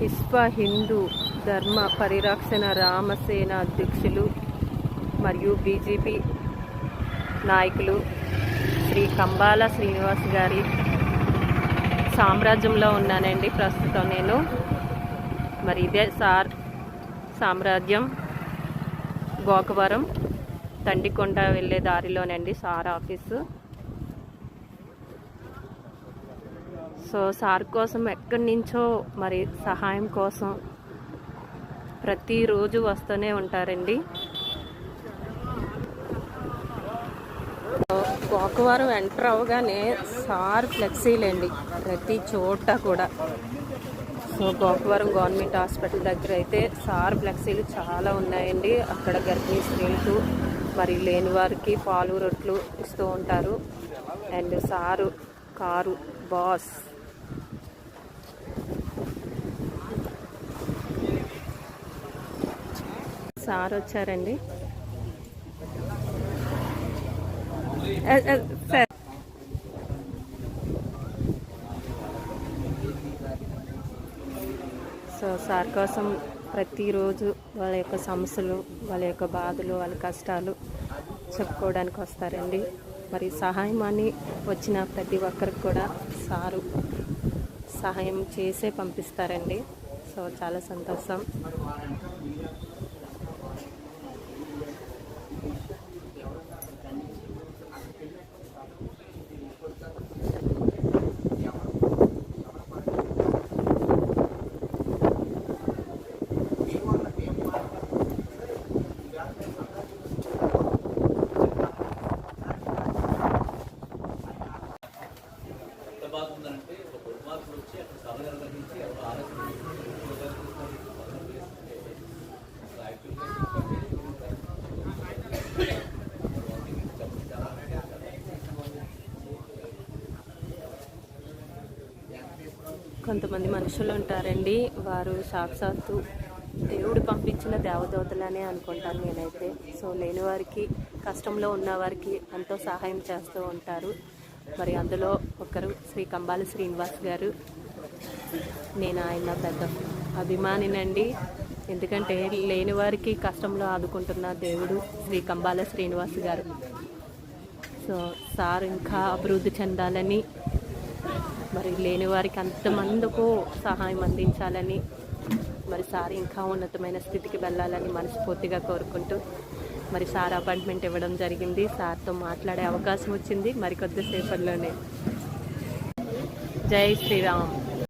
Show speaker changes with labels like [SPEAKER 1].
[SPEAKER 1] విశ్వ హిందూ ధర్మ పరిరక్షణ రామసేన అధ్యక్షులు మరియు బీజేపీ నాయకులు శ్రీ కంబాల శ్రీనివాస్ గారి సామ్రాజ్యంలో ఉన్నానండి. ప్రస్తుతం నేను మరి ఇదే సార్ సామ్రాజ్యం గోకవరం తండికొండ వెళ్ళే దారిలోనండి సార్ ఆఫీసు. సో సార్ కోసం ఎక్కడి నుంచో మరి సహాయం కోసం ప్రతిరోజు వస్తూనే ఉంటారండి. గోకవరం ఎంటర్ అవగానే సార్ ఫ్లెక్సీలేండి ప్రతి చోట కూడా. సో గోకవరం గవర్నమెంట్ హాస్పిటల్ దగ్గర అయితే సార్ ఫ్లెక్సీలు చాలా ఉన్నాయండి. అక్కడ గర్భిణీ స్త్రీలకు మరి లేని వారికి పాలు రొట్లు ఇస్తూ ఉంటారు. And sir car boss sir వచ్చారండి. సార్. సో సార్ కోసం ప్రతిరోజు వాళ్ళ యొక్క సమస్యలు వాళ్ళ యొక్క బాధలు వాళ్ళ కష్టాలు చెప్పుకోవడానికి వస్తారండి. మరి సహాయం అని వచ్చిన ప్రతి ఒక్కరికి కూడా సారు సహాయం చేసే పంపిస్తారండి. సో చాలా సంతోషం.
[SPEAKER 2] బాగుందంటే వచ్చి అక్కడ సభ నిర్వహించి ఎవరు ఆలోచన
[SPEAKER 1] కొంతమంది మనుషులు ఉంటారండి. వారు సాక్షాత్తు దేవుడు పంపించిన దేవదూతలనే అనుకుంటాను నేనైతే. సో లేని వారికి కష్టంలో ఉన్న వారికి ఎంతో సహాయం చేస్తూ ఉంటారు. మరి అందులో ఒకరు శ్రీ కంబాల శ్రీనివాస్ గారు. నేను ఆయన పెద్ద అభిమానినండి. ఎందుకంటే లేని వారికి కష్టంలో ఆదుకుంటున్న దేవుడు శ్రీ కంబాల శ్రీనివాస్ గారు. సో సార్ ఇంకా అభివృద్ధి చెందాలని మరి లేని వారికి అంతమందుకు సహాయం అందించాలని మరి సార్ ఇంకా ఉన్నతమైన స్థితికి వెళ్ళాలని మనస్ఫూర్తిగా కోరుకుంటూ మరి సార్ అపాయింట్మెంట్ ఇవ్వడం జరిగింది. సార్తో మాట్లాడే అవకాశం వచ్చింది. మరి కొద్దిసేపట్లోనే. జై శ్రీరామ్.